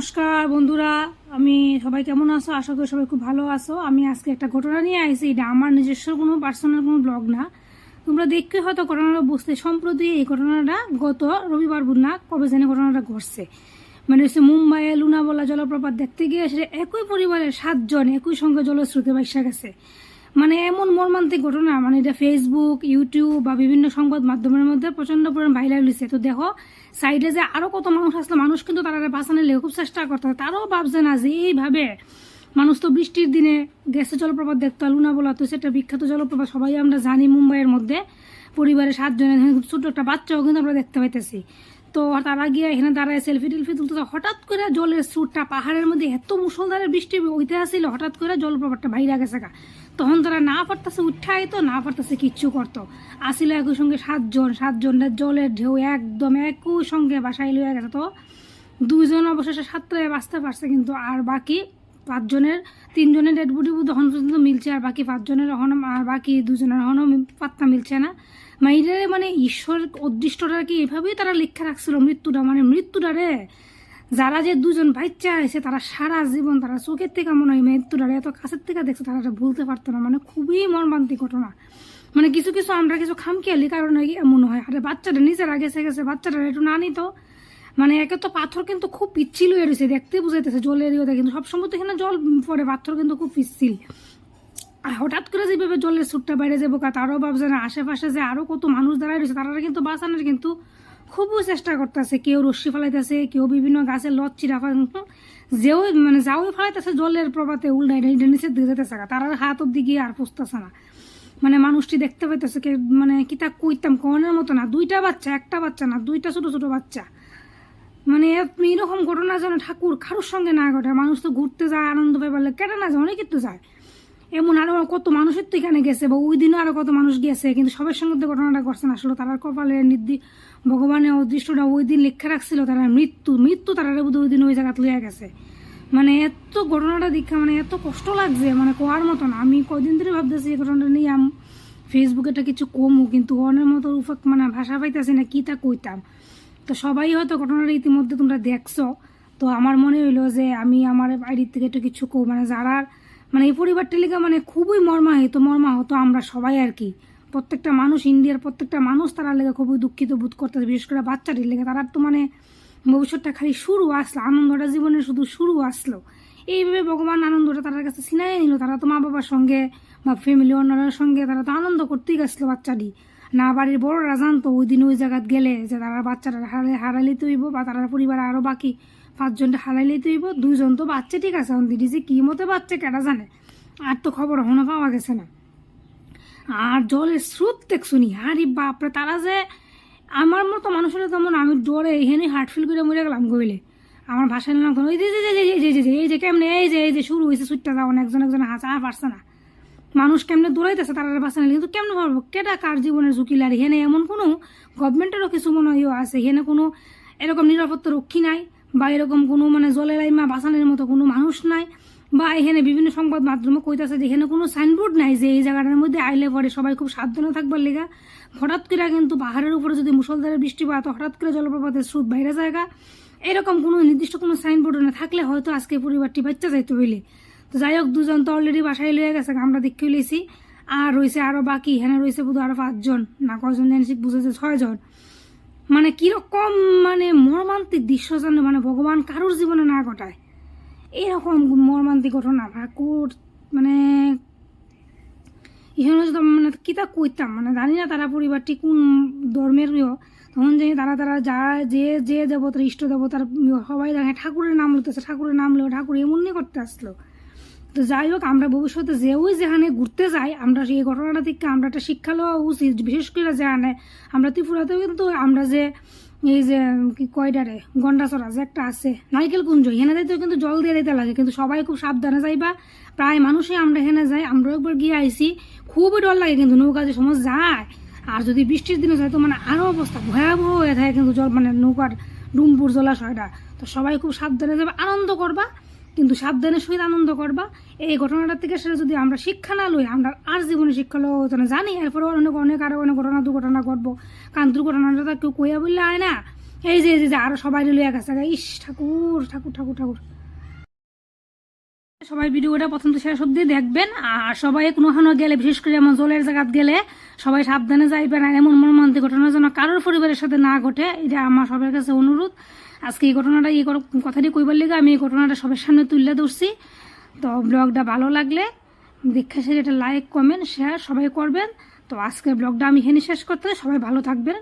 নমস্কার বন্ধুরা, আমি সবাই কেমন আছো? আশা করি সবাই খুব ভালো আছো। আমি আজকে একটা ঘটনা নিয়ে আইছি, এটা আমার নিজস্ব কোনো পার্সোনাল কোনো ব্লগ না। তোমরা দেখতে হয়তো ঘটনাটা বুঝতে, সম্প্রতি এই ঘটনাটা গত রবিবার না, কবে জানি ঘটনাটা ঘটছে। মানে হচ্ছে মুম্বাইয়ে লুনাবলা জলপ্রপাত দেখতে গিয়ে সেটা একই পরিবারের সাতজন একই সঙ্গে জলস্রোতে বাইসা গেছে। মানে এমন মর্মান্তিক ঘটনা মানে এটা ফেসবুক ইউটিউব বা বিভিন্ন সংবাদ মাধ্যমের মধ্যে প্রচণ্ড পরিমাণ ভাইরাল হয়েছে তো দেখো সাইডে যে আরও কত মানুষ আসলো, মানুষ কিন্তু তারা বাঁচানোর লেগে খুব চেষ্টা করতে তারাও ভাবছে না যে এইভাবে মানুষ তো বৃষ্টির দিনে গেছে জলপ্রপাত দেখতে লুনা বলা তো সেটা বিখ্যাত জলপ্রপাত, সবাই আমরা জানি মুম্বাইয়ের মধ্যে। পরিবারের সাতজনের ছোট একটা বাচ্চাও কিন্তু আমরা দেখতে পাইতেছি। তো তারা গিয়ে এখানে দাঁড়ায় সেলফি টেলফি তুলতে হঠাৎ করে জলের স্রোতটা পাহাড়ের মধ্যে এত মুসলধারে বৃষ্টি হইতে আসছিল হঠাৎ করে জলপ্রপাতটা বাইরে গেছে গা। তখন তারা না পারতেছে উঠাই তো, না পারতেছে কিচ্ছু করতো। আসিল একই সঙ্গে সাতজন, সাতজনের জলের ঢেউ একদম একই সঙ্গে বাসায় লইয়া গেছে। তো দুইজন অবশেষে সাতটায় বাঁচতে পারছে, কিন্তু আর বাকি পাঁচজনের, তিনজনের ডেড বডি তখন পর্যন্ত মিলছে, আর বাকি পাঁচজনের এখনও, আর বাকি দুজনের এখনও পাত্তা মিলছে না। মাইরে মানে ঈশ্বর অদৃষ্টটা কি এভাবেই তারা লিখে রাখছিল, মৃত্যুটা মানে মৃত্যুটা রে। যারা যে দুজন বাচ্চা আছে, তারা সারা জীবন তারা চোখের থেকে মনে হয় মৃত্যুটারে এত কাছের থেকে দেখছে, তারা ভুলতে পারতো না। মানে খুবই মর্মান্তিক ঘটনা। মানে কিছু কিছু আমরা কিছু খামখেয়ালি কারণে এমন হয়। আরে বাচ্চাটা নিজেরা গেছে গেছে, বাচ্চাটা একটু না নিত মানে একে তো পাথর কিন্তু খুব পিচ্ছিল হয়ে রয়েছে, দেখতে বুঝাইতেছে জলের ইয়ে কিন্তু সবসময় তো এখানে জল পড়ে পাথর কিন্তু খুব পিচ্ছিল। আর হঠাৎ করে যেভাবে জলের সুটটা বাইরে যাব তারও ভাবছে না, আশেপাশে যে আরও কত মানুষ দাঁড়ায় রয়েছে, তারা কিন্তু বাঁচানোর কিন্তু খুবই চেষ্টা করতেছে, কেউ রশ্মি ফেলাইতেছে, কেউ বিভিন্ন গাছের লত চিরা যেও মানে যাও ফেলাইতেছে, জলের প্রভাতে উল্টা এটা নিচের দিকে যেতেছে। তারা হাত অব্দি গিয়ে আর পুষতেছে না। মানে মানুষটি দেখতে পাইতেছে কে মানে কিতা কইতাম কনের মতো না। দুইটা বাচ্চা, একটা বাচ্চা না, দুইটা ছোট ছোট বাচ্চা। মানে এরকম ঘটনা যেন ঠাকুর কারোর সঙ্গে না ঘটে। মানুষ তো ঘুরতে যায়, আনন্দ পাই বলে কেটে না যায় অনেকের তো যায়। এমন আরও কত মানুষের তো এখানে গেছে, বা ওই দিনও আরও কত মানুষ গেছে, কিন্তু সবার সঙ্গে তো ঘটনাটা ঘটছে না। আসলে তারা কপালে নির্দি, ভগবানের অদৃষ্টটা ওই দিন লিখে রাখছিল, তারা মৃত্যু মৃত্যু তারা বোধ ওই দিন ওই জায়গা লইয়া গেছে। মানে এত ঘটনাটা দেখা মানে এত কষ্ট লাগছে মানে কোয়ার মতো না। আমি কদিন ধরে ভাবতেছি এই ঘটনাটা নিয়ে আমি ফেসবুকে একটা কিছু কমু কিন্তু অনের মতো উফাক মানে ভাষা পাইতেছি না, কি তা কইতাম। তো সবাই হয়তো ঘটনাটা ইতিমধ্যে তোমরা দেখছ। তো আমার মনে হইল যে আমি আমার বাড়ির থেকে একটু কিছু মানে যারা মানে এই পরিবারটা লেগে মানে খুবই মর্মাহিত, মর্মাহত আমরা সবাই আর কি। প্রত্যেকটা মানুষ, ইন্ডিয়ার প্রত্যেকটা মানুষ তারা লেগে খুবই দুঃখিত বোধ করতেছে, বিশেষ করে বাচ্চাটির লেগে। তারা তো মানে ভবিষ্যৎটা খালি শুরু আসলো, আনন্দটা, জীবনের শুধু শুরু আসলো। এইভাবে ভগবান আনন্দটা তার কাছে ছিনাই নিল। তারা তো মা বাবার সঙ্গে বা ফ্যামিলি অন্যরার সঙ্গে তারা তো আনন্দ করতেই গেছিল বাচ্চাটি। না, বাড়ির বড়রা জানতো ওই দিন ওই জায়গায় গেলে যে তারা বাচ্চারা হারালে হারাইলে তৈব বা তারা পরিবার আরও বাকি পাঁচজনটা হারাইলে তৈব দুজন তো বাচ্চা, ঠিক আছে? এখন দিদি যে কী মতো বাচ্চা কেটা জানে? আর তো খবর এখনও পাওয়া গেছে না। আর জলের স্রোত দেখ শুনি আরে বাপরে, তারা যে আমার মতো মানুষের তেমন আমি ডরে এখানে হার্ট ফিল করে মরে গেলাম গইলে আমার ভাষা নিলাম ওই যে যে যে যে যে, এই যে, কেমনে? এই যে এই যে, শুরু হয়েছে সুইটটা যাওয়ান একজন একজন হাঁচা পারছে না। মানুষ কেমনে দৌড়াইতেছে তারা নিলে কিন্তু কেমনে ভাববো কেটা কার জীবনের ঝুঁকি লাগে? হেনে এমন কোনো গভর্নমেন্টেরও কিছু মনে হয় আছে? হেনে কোনো এরকম নিরাপত্তা রক্ষী নাই? বা এরকম কোনো মানে জলের লাইমা বাঁচানোর মতো কোনো মানুষ নাই। বা এখানে বিভিন্ন সংবাদ মাধ্যমে কইতাছে যে এখানে কোনো সাইনবোর্ড নাই যে এই জায়গাটার মধ্যে আইলে পরে সবাই খুব সাবধানে থাকবার লেগা। হঠাৎ করে কিন্তু পাহাড়ের উপরে যদি মুসলধারে বৃষ্টি পায় তো হঠাৎ করে জলপ্রপাতের স্রোত বাইরে জায়গা এরকম কোনো নির্দিষ্ট কোনো সাইনবোর্ড না থাকলে হয়তো আজকে পরিবারটি বাচ্চা যাইতে হইলে। তো যাই হোক দুজন তো অলরেডি বাসায় লইয়া গেছে, আমরা দেখে লইছি। আর রয়েছে আরও বাকি, এখানে রয়েছে বোধ আরও পাঁচজন, না কজন জানিস বুঝেছে ছয়জন। মানে কীরকম মানে মর্মান্তিক দৃশ্য যেন মানে ভগবান কারোর জীবনে না ঘটায়। এরকম মর্মান্তিক ঘটনা ঠাকুর মানে এখানে যদি মানে কিতা কইতাম মানে জানি না তারা পরিবারটি কোন ধর্মের তখন যে তারা তারা যা, যে যে দেবতার ইষ্ট দেবতার সবাই দেখে ঠাকুরের নাম লইতেছে, ঠাকুরের নাম লো ঠাকুর এমনই করতে আসলো। তো যাই হোক, আমরা ভবিষ্যতে যেও যেখানে ঘুরতে যাই, আমরা এই ঘটনাটা থেকে আমরা একটা শিক্ষা লওয়া উচিত, বিশেষ করে যেখানে আমরা ত্রিপুরাতেও কিন্তু আমরা যে এই যে, কি কয়ডারে গন্ডাচড়া যে একটা আছে নারিকেল কুঞ্জ এখানে যাইতেও কিন্তু জল দিয়ে দিতে লাগে, কিন্তু সবাই খুব সাবধানে যাইবা। প্রায় মানুষই আমরা এখানে যাই, আমরাও একবার গিয়ে আইসি খুবই ডর লাগে কিন্তু নৌকা যে সময় যায়, আর যদি বৃষ্টির দিনে যায় তো মানে আরও অবস্থা ভয়াবহ হয়ে থাকে কিন্তু জল মানে নৌকার ডুমপুর জলাশয়টা। তো সবাই খুব সাবধানে যাবে আনন্দ করবা কিন্তু সাবধানের সহিত আনন্দ করবা। এই ঘটনাটা থেকে সেটা যদি আমরা শিক্ষা না লই আমরা আর জীবনে শিক্ষা লো তো না। জানি এরপরে অনেক অনেক আরও অনেক ঘটনা দুর্ঘটনা ঘটবো। কারণ দুর্ঘটনাটা তো কেউ কইয়া বললে হয় না। এই যে যে, যে আরও সবাই লইয়া গেছে। ইস ঠাকুর ঠাকুর ঠাকুর ঠাকুর। সবাই ভিডিওটা প্রথম তো শেষ অব্দি দেখবেন, আর সবাই কোনোখানে গেলে, বিশেষ করে যেমন জলের জায়গাত গেলে, সবাই সাবধানে যাইবেন, আর এমন মর্মান্তিক ঘটনা যেন কারোর পরিবারের সাথে না ঘটে এটা আমার সবার কাছে অনুরোধ। আজকে এই ঘটনাটা, এই কথাটি কইবার লিগে আমি এই ঘটনাটা সবার সামনে তুলে ধরছি। তো ব্লগটা ভালো লাগলে দেখে সে এটা লাইক, কমেন্ট শেয়ার সবাই করবেন। তো আজকের ব্লগটা আমি এখানে শেষ করতে, সবাই ভালো থাকবেন।